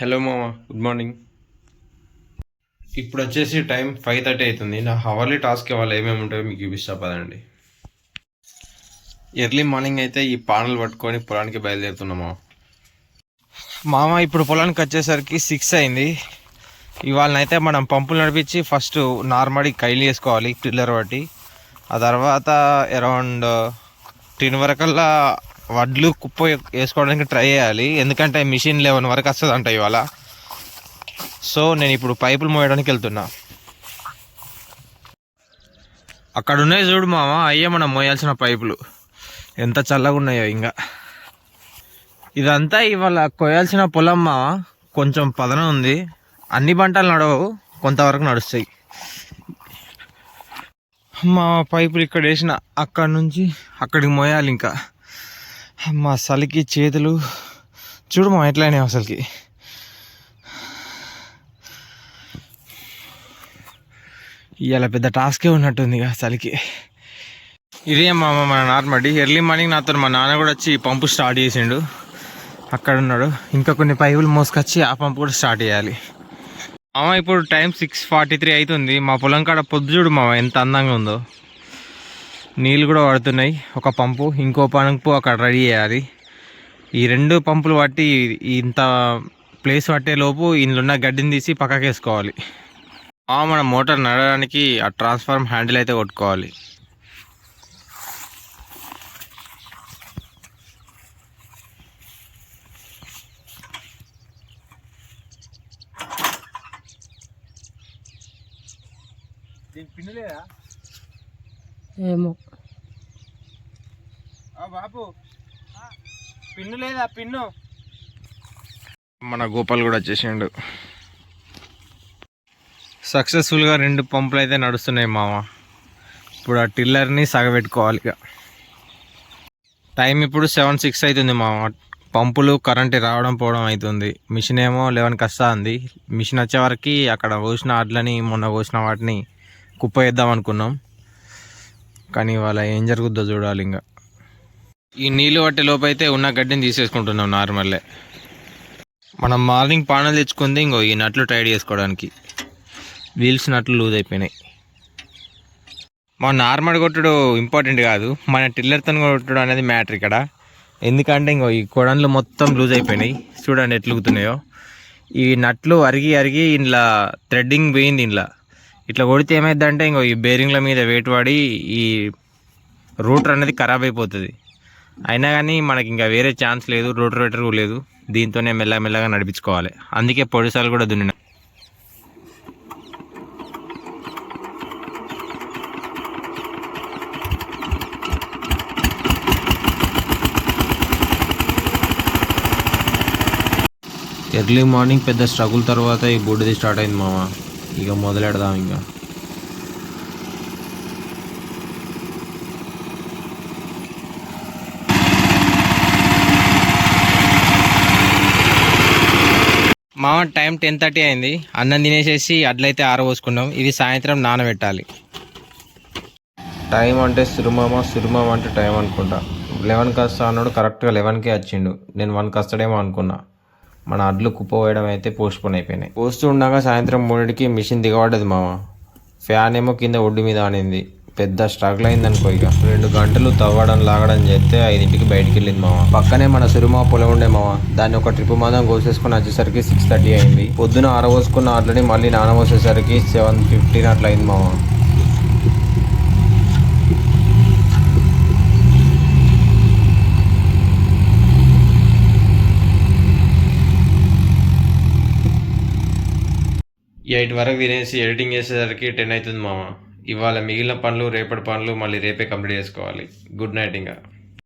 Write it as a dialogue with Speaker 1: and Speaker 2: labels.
Speaker 1: Hello మామ good morning. ఇప్పుడు వచ్చేసి టైం ఫైవ్ థర్టీ అవుతుంది నా హవర్లీ టాస్క్ ఇవాళ ఏమేమి ఉంటాయో మీకు చూపిస్తా పదండి. ఎర్లీ మార్నింగ్ అయితే ఈ పానలు పట్టుకొని పొలానికి బయలుదేరుతున్నామా మామ. ఇప్పుడు పొలానికి వచ్చేసరికి సిక్స్ అయింది. ఇవాళనైతే మనం పంపులు నడిపించి ఫస్ట్ నార్మల్ కైలు వేసుకోవాలి పిల్లర్ బట్టి ఆ తర్వాత అరౌండ్ టెన్ వరకల్లా వడ్లు కుప్ప వేసుకోవడానికి ట్రై చేయాలి. ఎందుకంటే మిషన్ లెవెన్ వరకు వస్తుంది అంట ఇవాళ. సో నేను ఇప్పుడు పైపులు మోయడానికి వెళ్తున్నా. అక్కడ ఉన్నాయి చూడు మామ అయ్యే మనం మోయాల్సిన పైపులు. ఎంత చల్లగా ఉన్నాయో ఇంకా ఇదంతా ఇవాళ కొయ్యాల్సిన పొలం మామ. కొంచెం పదన ఉంది. అన్ని పంటలు నడవవు. కొంతవరకు నడుస్తాయి. మా పైపులు ఇక్కడ వేసిన అక్కడ నుంచి అక్కడికి మోయాలి ఇంకా. మా సలికి చేతులు చూడు మా ఎట్లయినాయి అసలుకి. ఇవాళ పెద్ద టాస్కే ఉన్నట్టుంది ఇక చలికి ఇదే మా మన నార్మడి ఎర్లీ మార్నింగ్ నాతో మా నాన్న కూడా వచ్చి ఈ పంపు స్టార్ట్ చేసిండు. అక్కడ ఉన్నాడు. ఇంకా కొన్ని పైపులు మోసుకొచ్చి ఆ పంపు కూడా స్టార్ట్ చేయాలి. మామ ఇప్పుడు టైం సిక్స్ ఫార్టీ త్రీ అవుతుంది. మా పొలం కాడ పొద్దు చూడు మామ ఎంత అందంగా ఉందో. నీళ్ళు కూడా పడుతున్నాయి ఒక పంపు ఇంకో పంపు అక్కడ రెడీ చేయాలి. ఈ రెండు పంపులు పట్టి ఇంత ప్లేస్ పట్టే లోపు ఇందులో గడ్డిని తీసి పక్కకి వేసుకోవాలి మన మోటార్ నడవడానికి ఆ ట్రాన్స్ఫార్మ్ హ్యాండిల్ అయితే కొట్టుకోవాలి.
Speaker 2: ఏమో.
Speaker 1: బాబు. పిన్ను లేదా? పిన్ను. మన గోపాల్ కూడా వచ్చేసిండు. సక్సెస్ఫుల్గా రెండు పంపులు అయితే నడుస్తున్నాయి మామ. ఇప్పుడు ఆ టిల్లర్ని సగబెట్టుకోవాలి ఇక. టైం ఇప్పుడు సెవెన్ సిక్స్ అవుతుంది మామ. పంపులు కరెంట్ రావడం పోవడం అవుతుంది. మిషన్ ఏమో లెవెన్కి వస్తా ఉంది. మిషన్ వచ్చే వరకు అక్కడ కోసిన ఆటలని మొన్న కోసిన వాటిని కుప్ప వేద్దాం అనుకున్నాం. కానీ ఇవాళ ఏం జరుగుద్దో చూడాలి ఇంకా. ఈ నీళ్ళు పట్టే లోపైతే ఉన్న గడ్డిని తీసేసుకుంటున్నాం నార్మల్లే. మనం మార్నింగ్ పానలు తెచ్చుకుంది ఇంకో ఈ నట్లు టైడ్ చేసుకోవడానికి. వీల్స్ నట్లు లూజ్ అయిపోయినాయి. మన నార్మల్ కొట్టుడు ఇంపార్టెంట్ కాదు మన టిల్లర్తో కొట్టడం అనేది మ్యాటర్ ఇక్కడ. ఎందుకంటే ఇంకో ఈ కొడన్లు మొత్తం లూజ్ అయిపోయినాయి. చూడండి ఎట్లుగుతున్నాయో. ఈ నట్లు అరిగి అరిగి ఇంట్లో థ్రెడ్డింగ్ పోయింది ఇంట్లో ఇట్లా కొడితే ఏమైందంటే ఇంకో ఈ బేరింగ్ల మీద వెయిట్ పడి ఈ రూటర్ అనేది ఖరాబ్ అయిపోతుంది. అయినా కానీ మనకి ఇంకా వేరే ఛాన్స్ లేదు రోటర్ వెటర్ లేదు. దీంతోనే మెల్లమెల్లగా నడిపించుకోవాలి. అందుకే పొడిసాలు కూడా దున్నిన. ఎర్లీ మార్నింగ్ పెద్ద స్ట్రగుల్ తర్వాత ఈ బూడిది స్టార్ట్ అయింది మామ. ఇక మొదలెడదాం ఇంకా. మామ టైం టెన్ థర్టీ అయింది. అన్నం తినేసేసి అడ్లయితే ఆరబోసుకున్నాం ఇవి సాయంత్రం నానబెట్టాలి. టైం అంటే సురుమామ సురుమామ అంటే టైం అనుకుంటా. లెవెన్కి వస్తా అన్నాడు కరెక్ట్గా లెవెన్కే వచ్చిండు నేను వన్కి వస్తాడేమో అనుకున్నా. మన అడ్లు కుప్పవేయడం అయితే పోస్ట్పోన్ అయిపోయినాయి. పోస్తూ ఉండగా సాయంత్రం మూడింటికి మిషన్ దిగబడ్డది మామ. ఫ్యాన్ ఏమో కింద ఒడ్డు మీద ఆనింది. పెద్ద స్ట్రగుల్ అయింది అనుకో ఇక. రెండు గంటలు తవ్వడం లాగడం చేస్తే ఐదింటికి బయటికి వెళ్ళింది మామ. పక్కనే మన సురుమా పొలం ఉండే మామ. దాన్ని ఒక ట్రిప్ మాదం కోసేసుకుని వచ్చేసరికి సిక్స్ థర్టీ అయింది. పొద్దున ఆరబోసుకున్న అట్లని మళ్ళీ నానబోసేసరికి సెవెన్ ఫిఫ్టీన్ అట్లా అయింది మామ. ఎయిట్ వరకు తినేసి ఎడిటింగ్ చేసేసరికి టెన్ అవుతుంది మామ. ఇవాళ మిగిలిన పనులు రేపటి పనులు మళ్ళీ రేపే కంప్లీట్ చేసుకోవాలి. గుడ్ నైట్ ఇంకా.